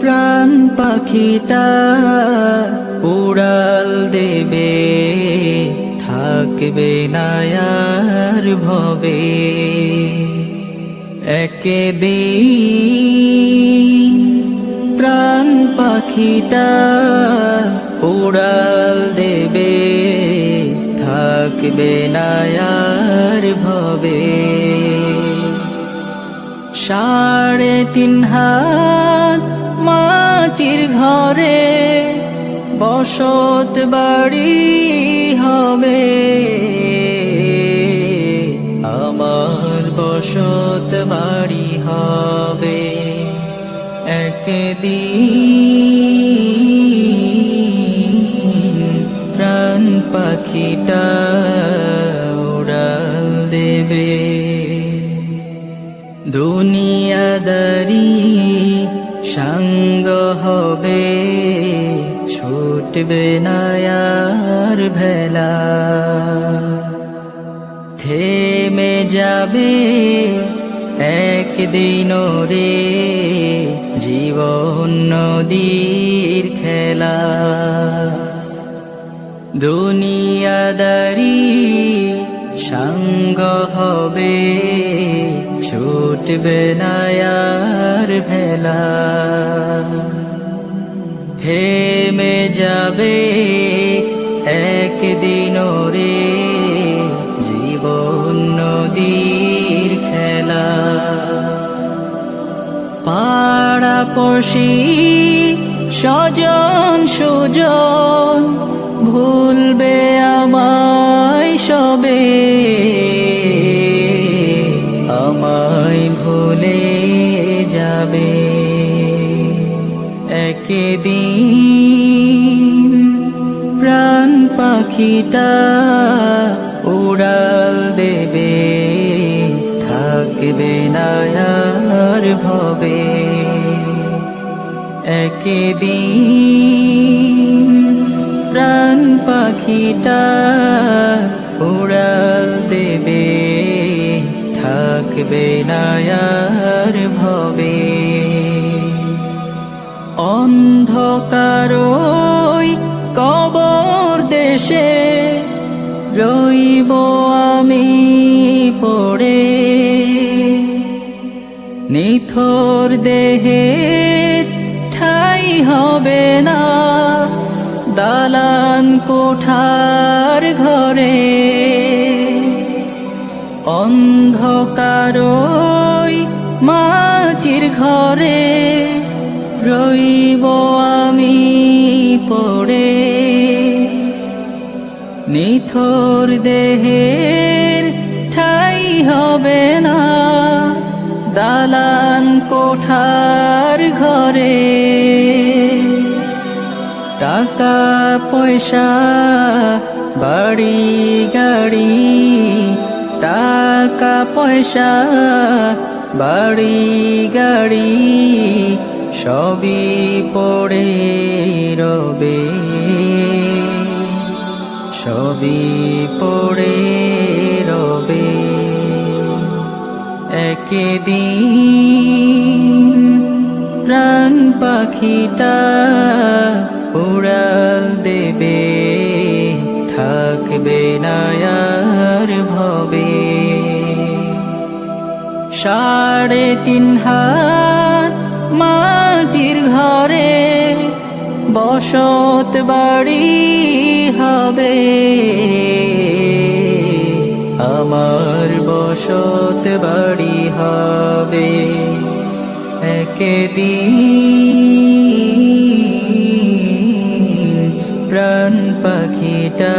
প্রাণ পাখিটা উড়াল দেবে, থাকবে নায়ার ভবে। একদিন প্রাণ পাখিটা উড়াল দেবে, থাকবে নায়ার ভবে। সাড়ে তিন হাত মাটির ঘরে বসত বাড়ি হবে। আমার বসত বাড়ি হবে। একদিন দুনিয়াদারি সঙ্গ হবে, ছুটবে নায়ার ভেলা। থেমে যাবে একদিন রে জীবন নদীর খেলা। দুনিয়াদারি সঙ্গ হবে ছুটবে নায়ার ভেলা। থেমে যাবে একদিন রে জীবন নদীর খেলা। পাড়া পড়শি স্বজন সুজন একদিন প্রাণ পাখিটা উড়াল দেবে, থাকবে নায়ার ভবে। একদিন প্রাণ পাখিটা উড়াল দেবে, থাকবে নায়ার ভবে। অন্ধকারই কবর দেশে রইব আমি পড়ে। নিথর দেহে ঠাই হবে না, দালান কোঠার ঘরে। অন্ধকারই মাটির ঘরে আমি পড়ে। নিথর দেহের ঠাই হবে না। দালান কোঠার ঘরে। টাকা, পয়সা, বাড়ি, গাড়ি, টাকা, পয়সা, বাড়ি, গাড়ি সবই পড়ে রবে। সবই পড়ে রবে। একদিন প্রাণ পাখিটা উড়াল দেবে, থাকবে নায়ার ভবে। সাড়ে তিন হাত মাটির ঘরে বসত বাড়ি হবে। আমার বসত বাড়ি হবে একদিন। প্রাণ পাখিটা